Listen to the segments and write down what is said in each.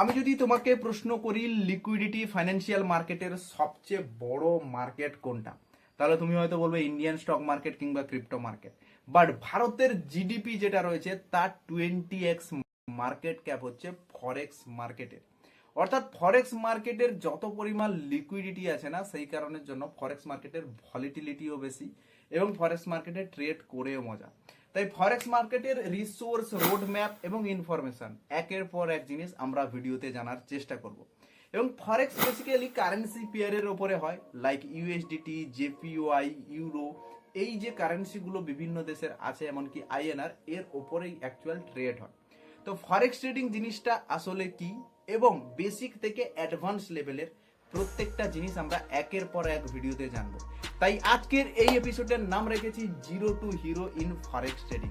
আমি যদি তোমাকে প্রশ্ন করি লিকুইডিটি ফাইন্যান্সিয়াল মার্কেটের সবচেয়ে বড় মার্কেট কোনটা? তাহলে তুমি হয়তো বলবে ইন্ডিয়ান স্টক মার্কেট কিংবা ক্রিপ্টো মার্কেট বাট ভারতের জিডিপি যেটা রয়েছে, তার টোয়েন্টি এক্স মার্কেট ক্যাপ হচ্ছে ফরেক্স মার্কেটের অর্থাৎ ফরেক্স মার্কেটের যত পরিমাণ লিকুইডিটি আছে না, সেই কারণের জন্য ফরেক্স মার্কেটের ভলিটিলিটিও বেশি এবং ফরেক্স মার্কেটে ট্রেড করেও মজা। তাই ফরেক্স মার্কেটের রিসোর্স রোড ম্যাপ এবং ইনফরমেশন একের পর এক জিনিস আমরা ভিডিওতে জানার চেষ্টা করব। এবং ফরেক্স বেসিক্যালি কারেন্সি পেয়ারের ওপরে হয় লাইক ইউএসডিটি জেপিওআই ইউরো এই যে কারেন্সিগুলো বিভিন্ন দেশের আছে, এমনকি আইএনআর এর ওপরেই অ্যাকচুয়াল ট্রেড হয়। তো ফরেক্স ট্রেডিং জিনিসটা আসলে কি? এবং বেসিক থেকে অ্যাডভান্স লেভেলের প্রত্যেকটা জিনিস আমরা একের পর এক ভিডিওতে জানব। তাই আজকের এই এপিসোডের নাম রেখেছি zero to hero in forex trading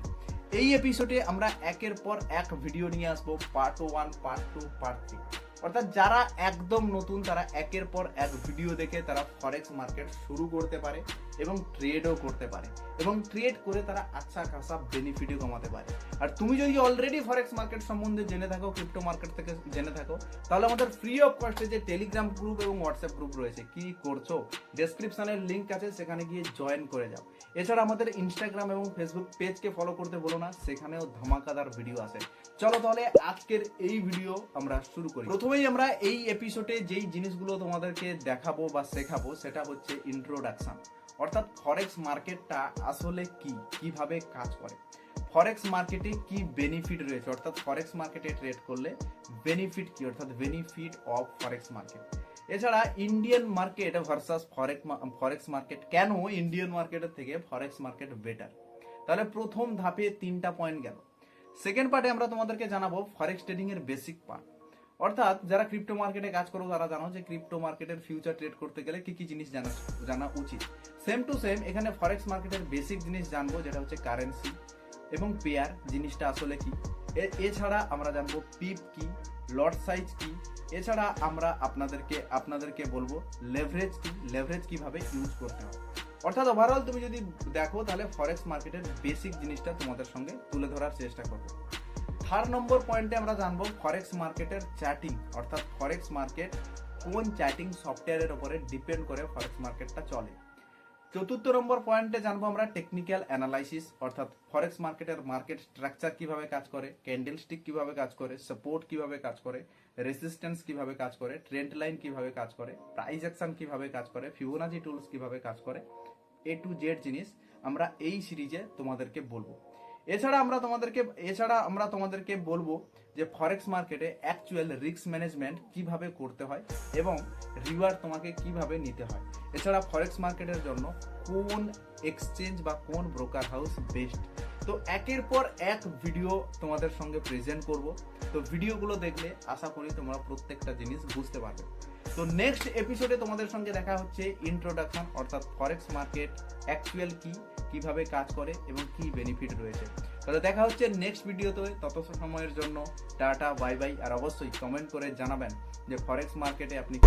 এই এপিসোডে আমরা একের পর এক ভিডিও নিয়ে আসব part one part two part three অর্থাৎ যারা একদম নতুন, তারা একের পর এক ভিডিও দেখে তারা ফরেক্স মার্কেট শুরু করতে পারে এবং ট্রেডও করতে পারে এবং ট্রেড করে তারা আচ্ছা খাসা বেনিফিটও কমাতে পারে। আর তুমি যদি অলরেডি ফরেক্স মার্কেট সম্বন্ধে জেনে থাকো ক্রিপ্টো মার্কেট থেকে জেনে থাকো, তাহলে আমাদের ফ্রি অফ কস্টে যে টেলিগ্রাম গ্রুপ এবং হোয়াটসঅ্যাপ গ্রুপ রয়েছে, কি করছ? ডেসক্রিপশনের লিঙ্ক আছে, সেখানে গিয়ে জয়েন করে যাও। এছাড়া আমাদের ইনস্টাগ্রাম এবং ফেসবুক পেজকে ফলো করতে বলো না, সেখানেও ধামাকাদার ভিডিও আছে। চলো তাহলে আজকের এই ভিডিও আমরা শুরু করি। প্রথমেই আমরা এই এপিসোডে যেই জিনিসগুলো তোমাদেরকে দেখাবো বা শেখাবো, সেটা হচ্ছে ইন্ট্রোডাকশন অর্থাৎ ফরেক্স মার্কেটটা আসলে কি? কীভাবে কাজ করে? ফরেক্স মার্কেটে কি বেনিফিট রয়েছে? অর্থাৎ ফরেক্স মার্কেটে ট্রেড করলে বেনিফিট কি? অর্থাৎ বেনিফিট অফ ফরেক্স মার্কেট এছাড়া Indian market versus forex forex market কেন ইন্ডিয়ান মার্কেটের থেকে ফরেক্স মার্কেট বেটার তাহলে প্রথম ধাপে তিনটা পয়েন্ট গেল। সেকেন্ড পার্টে আমরা তোমাদেরকে জানাব ফরেক্স ট্রেডিং এর বেসিক পার্ট অর্থাৎ যারা ক্রিপ্টো মার্কেটে কাজ করো, তারা জানো যে ক্রিপ্টো মার্কেটের ফিউচার ট্রেড করতে গেলে কি কি জিনিস জানা জানা উচিত। সেম টু সেম এখানে ফরেক্স মার্কেটের বেসিক জিনিস জানব, যেটা হচ্ছে কারেন্সি এবং পেয়ার জিনিসটা আসলে কি? এছাড়া আমরা জানব পিপ কি লট সাইজ কি, এছাড়া আমরা আপনাদেরকে আপনাদেরকে বলব লেভারেজ কি লেভারেজ কীভাবে ইউজ করতে হবে। অর্থাৎ ওভারঅল তুমি যদি দেখো, তাহলে ফরেক্স মার্কেটের বেসিক জিনিসটা তোমাদের সঙ্গে তুলে ধরার চেষ্টা করব। থার্ড নম্বর পয়েন্টে আমরা জানব ফরেক্স মার্কেটের চ্যাটিং অর্থাৎ ফরেক্স মার্কেট কোন চ্যাটিং সফটওয়্যারের উপরে ডিপেন্ড করে ফরেক্স মার্কেটটা চলে। চতুর্থ নম্বর পয়েন্টে জানব আমরা টেকনিক্যাল অ্যানালাইসিস অর্থাৎ ফরেক্স মার্কেটের মার্কেট স্ট্রাকচার কীভাবে কাজ করে ক্যান্ডেল স্টিক কীভাবে কাজ করে সাপোর্ট কীভাবে কাজ করে রেসিস্ট্যান্স কীভাবে কাজ করে ট্রেন্ড লাইন কীভাবে কাজ করে প্রাইস অ্যাকশন কীভাবে কাজ করে ফিবোনাচি টুলস কীভাবে কাজ করে এ টু জেড জিনিস আমরা এই সিরিজে তোমাদেরকে বলব। এছাড়া আমরা তোমাদেরকে, এছাড়া আমরা তোমাদেরকে বলব যে ফরেক্স মার্কেটে অ্যাকচুয়াল রিস্ক ম্যানেজমেন্ট কীভাবে করতে হয় এবং রিওয়ার্ড তোমাকে কীভাবে নিতে হয়। এছাড়া ফরেক্স মার্কেটের জন্য কোন এক্সচেঞ্জ বা কোন ব্রোকার হাউস বেস্ট তো একের পর এক ভিডিও তোমাদের সঙ্গে প্রেজেন্ট করব। তো ভিডিওগুলো দেখলে আশা করি তোমরা প্রত্যেকটা জিনিস বুঝতে পারবে। তো নেক্সট এপিসোডে তোমাদের সঙ্গে দেখা হচ্ছে ইন্ট্রোডাকশন অর্থাৎ ফরেক্স মার্কেট অ্যাকচুয়াল কি কীভাবে কাজ করে এবং কি বেনিফিট রয়েছে। তাহলে দেখা হচ্ছে নেক্সট ভিডিওতে তত সময়ের জন্য টাটা বাই বাই আর অবশ্যই কমেন্ট করে জানাবেন যে ফরেক্স মার্কেটে আপনি